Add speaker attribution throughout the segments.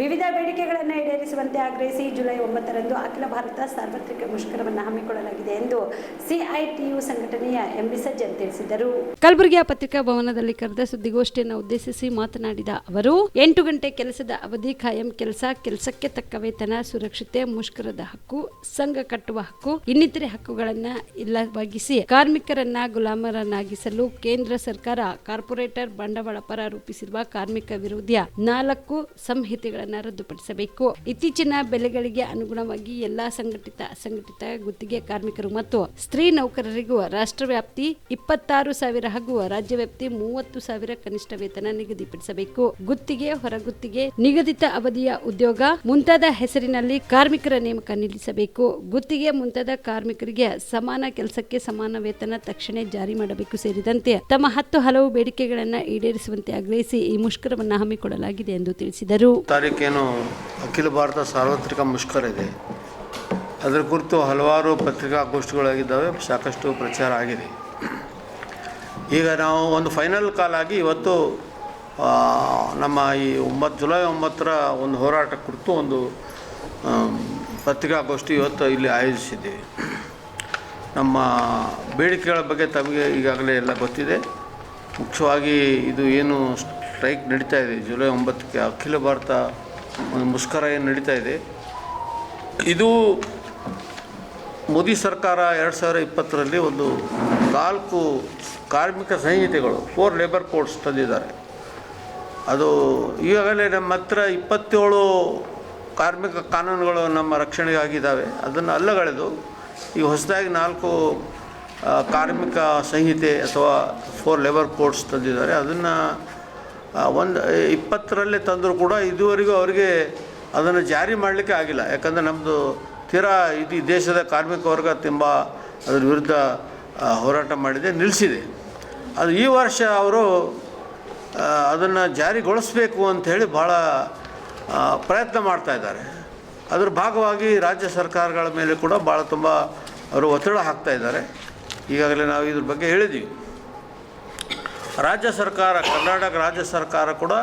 Speaker 1: ವಿವಿಧ ಬೇಡಿಕೆಗಳನ್ನು ಈಡೇರಿಸುವಂತೆ ಆಗ್ರಹಿಸಿ ಜುಲೈ ಒಂಬತ್ತರಂದು ಅಖಿಲ ಭಾರತ ಸಾರ್ವತ್ರಿಕ ಮುಷ್ಕರವನ್ನು ಹಮ್ಮಿಕೊಳ್ಳಲಾಗಿದೆ ಎಂದು ಸಿಐಟಿಯು ಸಂಘಟನೆಯ ಎಂಬಿ ಸಜ್ಜನ್ ತಿಳಿಸಿದರು. ಕಲಬುರಗಿಯ ಪತ್ರಿಕಾ ಭವನದಲ್ಲಿ ಕರೆದ ಸುದ್ದಿಗೋಷ್ಠಿಯನ್ನು ಉದ್ದೇಶಿಸಿ ಮಾತನಾಡಿದ ಅವರು, ಎಂಟು ಗಂಟೆ ಕೆಲಸದ ಅವಧಿ ಕಾಯಂ ಕೆಲಸ, ಕೆಲಸಕ್ಕೆ ತಕ್ಕ ವೇತನ, ಸುರಕ್ಷತೆ, ಮುಷ್ಕರದ ಹಕ್ಕು, ಸಂಘ ಕಟ್ಟುವ ಹಕ್ಕು, ಇನ್ನಿತರೆ ಹಕ್ಕುಗಳನ್ನು ಇಲ್ಲವಾಗಿಸಿ ಕಾರ್ಮಿಕರನ್ನ ಗುಲಾಮರನ್ನಾಗಿಸಲು ಕೇಂದ್ರ ಸರ್ಕಾರ ಕಾರ್ಪೊರೇಟರ್ ಬಂಡವಾಳ ಪರ ರೂಪಿಸಿರುವ ಕಾರ್ಮಿಕ ವಿರೋಧಿಯ ನಾಲ್ಕು ಸಂಹಿತೆಗಳನ್ನು ರದ್ದುಪಡಿಸಬೇಕು. ಇತ್ತೀಚಿನ ಬೆಲೆಗಳಿಗೆ ಅನುಗುಣವಾಗಿ ಎಲ್ಲಾ ಸಂಘಟಿತ ಅಸಂಘಟಿತ ಗುತ್ತಿಗೆ ಕಾರ್ಮಿಕರು ಮತ್ತು ಸ್ತ್ರೀ ನೌಕರರಿಗೂ ರಾಷ್ಟ್ರವ್ಯಾಪ್ತಿ ಇಪ್ಪತ್ತಾರು ಸಾವಿರ ಹಾಗೂ ರಾಜ್ಯವ್ಯಾಪ್ತಿ ಮೂವತ್ತು ಸಾವಿರ ಕನಿಷ್ಠ ವೇತನ ನಿಗದಿಪಡಿಸಬೇಕು. ಗುತ್ತಿಗೆ, ಹೊರಗುತ್ತಿಗೆ, ನಿಗದಿತ ಅವಧಿಯ ಉದ್ಯೋಗ, ಮುಂತಾದ ಹೆಸರಿನಲ್ಲಿ ಕಾರ್ಮಿಕರ ನೇಮಕ ನಿಲ್ಲಿಸಬೇಕು. ಗುತ್ತಿಗೆ ಮುಂತಾದ ಕಾರ್ಮಿಕರಿಗೆ ಸಮಾನ ಕೆಲಸಕ್ಕೆ ಸಮಾನ ವೇತನ ತಕ್ಷಣ ಜಾರಿ ಮಾಡಬೇಕು. ಸೇರಿದಂತೆ ತಮ್ಮ ಹತ್ತು ಹಲವು ಬೇಡಿಕೆಗಳನ್ನು ಈಡೇರಿಸುವಂತೆ ಆಗ್ರಹಿಸಿ ಈ ಮುಷ್ಕರವನ್ನು ಹಮ್ಮಿಕೊಳ್ಳಲಾಗಿದೆ ಎಂದು ತಿಳಿಸಿದರು.
Speaker 2: ತಾರೀಕೇನು ಅಖಿಲ ಭಾರತ ಸಾರ್ವತ್ರಿಕ ಮುಷ್ಕರ ಇದೆ. ಅದರ ಕುರಿತು ಹಲವಾರು ಪತ್ರಿಕಾಗೋಷ್ಠಿಗಳಾಗಿದ್ದಾವೆ, ಸಾಕಷ್ಟು ಪ್ರಚಾರ ಆಗಿದೆ. ಈಗ ನಾವು ಒಂದು ಫೈನಲ್ ಕಾಲ್ ಆಗಿ ಇವತ್ತು ನಮ್ಮ ಈ ಒಂಬತ್ತು ಜುಲೈ ಒಂಬತ್ತರ ಒಂದು ಹೋರಾಟ ಕುರಿತು ಒಂದು ಪತ್ರಿಕಾಗೋಷ್ಠಿ ಇವತ್ತು ಇಲ್ಲಿ ಆಯೋಜಿಸಿದ್ದೀವಿ ನಮ್ಮ ಬೇಡಿಕೆಗಳ ಬಗ್ಗೆ ತಮಗೆ ಈಗಾಗಲೇ ಎಲ್ಲ ಗೊತ್ತಿದೆ. ಮುಖ್ಯವಾಗಿ ಇದು ಏನು ಸ್ಟ್ರೈಕ್ ನಡೀತಾ ಇದೆ ಜುಲೈ ಒಂಬತ್ತಕ್ಕೆ ಅಖಿಲ ಭಾರತ ಮುಷ್ಕರ ಏನು ನಡೀತಾ ಇದೆ. ಇದು ಮೋದಿ ಸರ್ಕಾರ ಎರಡು ಸಾವಿರ ಇಪ್ಪತ್ತರಲ್ಲಿ ಒಂದು ನಾಲ್ಕು ಕಾರ್ಮಿಕ ಸಂಹಿತೆಗಳು ಫೋರ್ ಲೇಬರ್ ಕೋಡ್ಸ್ ತಂದಿದ್ದಾರೆ. ಅದು ಈಗಾಗಲೇ ನಮ್ಮ ಹತ್ರ ಇಪ್ಪತ್ತೇಳು ಕಾರ್ಮಿಕ ಕಾನೂನುಗಳು ನಮ್ಮ ರಕ್ಷಣೆಗಾಗಿದ್ದಾವೆ. ಅದನ್ನು ಅಲ್ಲಗಳೆದು ಈಗ ಹೊಸದಾಗಿ ನಾಲ್ಕು ಕಾರ್ಮಿಕ ಸಂಹಿತೆ ಅಥವಾ ಫೋರ್ ಲೇಬರ್ ಕೋಡ್ಸ್ ತಂದಿದ್ದಾರೆ. ಅದನ್ನು ಒಂದು ಇಪ್ಪತ್ತರಲ್ಲೇ ತಂದರೂ ಕೂಡ ಇದುವರೆಗೂ ಅವರಿಗೆ ಅದನ್ನು ಜಾರಿ ಮಾಡಲಿಕ್ಕೆ ಆಗಿಲ್ಲ. ಯಾಕಂದರೆ ನಮ್ಮದು ತೀರಾ ಇದು ದೇಶದ ಕಾರ್ಮಿಕ ವರ್ಗ ತುಂಬ ಅದರ ವಿರುದ್ಧ ಹೋರಾಟ ಮಾಡಿದೆ ನಿಲ್ಲಿಸಿದೆ ಅದು ಈ ವರ್ಷ ಅವರು ಅದನ್ನು ಜಾರಿಗೊಳಿಸಬೇಕು ಅಂಥೇಳಿ ಭಾಳ ಪ್ರಯತ್ನ ಮಾಡ್ತಾ ಇದ್ದಾರೆ. ಅದರ ಭಾಗವಾಗಿ ರಾಜ್ಯ ಸರ್ಕಾರಗಳ ಮೇಲೆ ಕೂಡ ಭಾಳ ತುಂಬ ಅವರು ಒತ್ತಡ ಹಾಕ್ತಾ ಇದ್ದಾರೆ. ಈಗಾಗಲೇ ನಾವು ಇದ್ರ ಬಗ್ಗೆ ಹೇಳಿದ್ದೀವಿ ರಾಜ್ಯ ಸರ್ಕಾರ, ಕರ್ನಾಟಕ ರಾಜ್ಯ ಸರ್ಕಾರ ಕೂಡ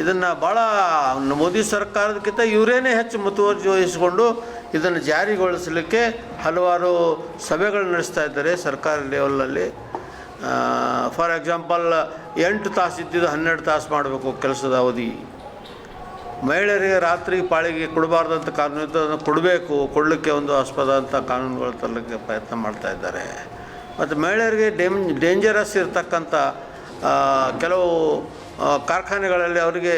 Speaker 2: ಇದನ್ನು ಭಾಳ ಮೋದಿ ಸರ್ಕಾರದಕ್ಕಿಂತ ಇವರೇನೇ ಹೆಚ್ಚು ಮುತುವರ್ಜಿ ವಹಿಸಿಕೊಂಡು ಇದನ್ನು ಜಾರಿಗೊಳಿಸಲಿಕ್ಕೆ ಹಲವಾರು ಸಭೆಗಳು ನಡೆಸ್ತಾ ಇದ್ದಾರೆ ಸರ್ಕಾರಿ ಲೆವೆಲಲ್ಲಿ ಫಾರ್ ಎಕ್ಸಾಂಪಲ್ ಎಂಟು ತಾಸು ಇದ್ದಿದ್ದು ಹನ್ನೆರಡು ತಾಸು ಮಾಡಬೇಕು ಕೆಲಸದ ಅವಧಿ. ಮಹಿಳೆಯರಿಗೆ ರಾತ್ರಿ ಪಾಳಿಗೆ ಕೊಡಬಾರ್ದಂಥ ಕಾನೂನು ಅದನ್ನು ಕೊಡಬೇಕು, ಕೊಡಲಿಕ್ಕೆ ಒಂದು ಆಸ್ಪದ ಅಂತ ಕಾನೂನುಗಳು ತರಲಿಕ್ಕೆ ಪ್ರಯತ್ನ ಮಾಡ್ತಾ ಇದ್ದಾರೆ. ಮತ್ತು ಮಹಿಳೆಯರಿಗೆ ಡೇಮ್, ಡೇಂಜರಸ್ ಇರತಕ್ಕಂಥ ಕೆಲವು ಕಾರ್ಖಾನೆಗಳಲ್ಲಿ ಅವರಿಗೆ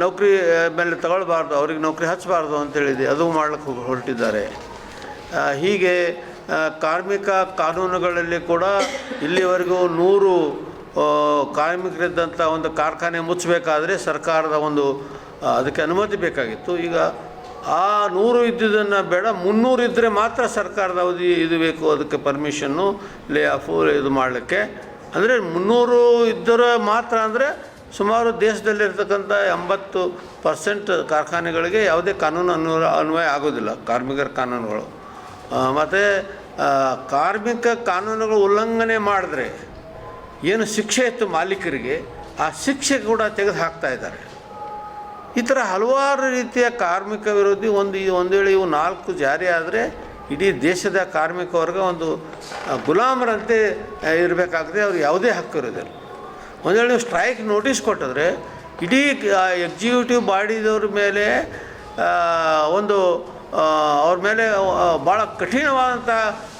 Speaker 2: ನೌಕರಿ ಮೇಲೆ ತಗೊಳ್ಬಾರ್ದು, ಅವ್ರಿಗೆ ನೌಕರಿ ಹಚ್ಚಬಾರ್ದು ಅಂತೇಳಿದೆ ಅದು ಮಾಡಲಿಕ್ಕೆ ಹೊರಟಿದ್ದಾರೆ. ಹೀಗೆ ಕಾರ್ಮಿಕ ಕಾನೂನುಗಳಲ್ಲಿ ಕೂಡ ಇಲ್ಲಿವರೆಗೂ ನೂರು ಕಾರ್ಮಿಕರಿದ್ದಂಥ ಒಂದು ಕಾರ್ಖಾನೆ ಮುಚ್ಚಬೇಕಾದ್ರೆ ಸರ್ಕಾರದ ಒಂದು ಅದಕ್ಕೆ ಅನುಮತಿ ಬೇಕಾಗಿತ್ತು. ಈಗ ಆ ನೂರು ಇದ್ದಿದ್ದನ್ನು ಬೇಡ, ಮುನ್ನೂರು ಇದ್ದರೆ ಮಾತ್ರ ಸರ್ಕಾರದ ಅವಧಿ ಇದು ಬೇಕು, ಅದಕ್ಕೆ ಪರ್ಮಿಷನ್ನು ಲೇ ಆಫು ಇದು ಮಾಡಲಿಕ್ಕೆ. ಅಂದರೆ ಮುನ್ನೂರು ಇದ್ದರೆ ಮಾತ್ರ ಅಂದರೆ ಸುಮಾರು ದೇಶದಲ್ಲಿರ್ತಕ್ಕಂಥ ಎಂಬತ್ತು ಪರ್ಸೆಂಟ್ ಕಾರ್ಖಾನೆಗಳಿಗೆ ಯಾವುದೇ ಕಾನೂನು ಅನ್ವ, ಅನ್ವಯ ಆಗೋದಿಲ್ಲ, ಕಾರ್ಮಿಕರ ಕಾನೂನುಗಳು. ಮತ್ತು ಕಾರ್ಮಿಕ ಕಾನೂನುಗಳು ಉಲ್ಲಂಘನೆ ಮಾಡಿದ್ರೆ ಏನು ಶಿಕ್ಷೆ ಇತ್ತು ಮಾಲೀಕರಿಗೆ, ಆ ಶಿಕ್ಷೆ ಕೂಡ ತೆಗೆದು ಹಾಕ್ತಾ ಇದ್ದಾರೆ. ಈ ಥರ ಹಲವಾರು ರೀತಿಯ ಕಾರ್ಮಿಕ ವಿರೋಧಿ ಒಂದು ಈ ಒಂದು ವೇಳೆ ಇವು ನಾಲ್ಕು ಜಾರಿ ಆದರೆ ಇಡೀ ದೇಶದ ಕಾರ್ಮಿಕ ವರ್ಗ ಒಂದು ಗುಲಾಮರಂತೆ ಇರಬೇಕಾಗ್ತದೆ. ಅವ್ರಿಗೆ ಯಾವುದೇ ಹಕ್ಕು ಇರೋದಿಲ್ಲ. ಒಂದು ವೇಳೆ ಸ್ಟ್ರೈಕ್ ನೋಟಿಸ್ ಕೊಟ್ಟಿದ್ರೆ ಇಡೀ ಎಕ್ಸಿಕ್ಯೂಟಿವ್ ಬಾಡಿದವ್ರ ಮೇಲೆ ಒಂದು ಅವ್ರ ಮೇಲೆ ಭಾಳ ಕಠಿಣವಾದಂಥ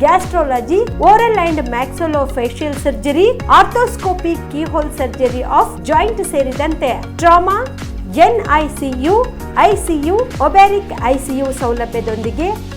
Speaker 1: gastrology oral and maxillofacial surgery arthroscopy keyhole surgery of joint ಸೇರಿದಂತೆ trauma NICU ICU obstetric ICU ಸೌಲಭ್ಯದೊಂದಿಗೆ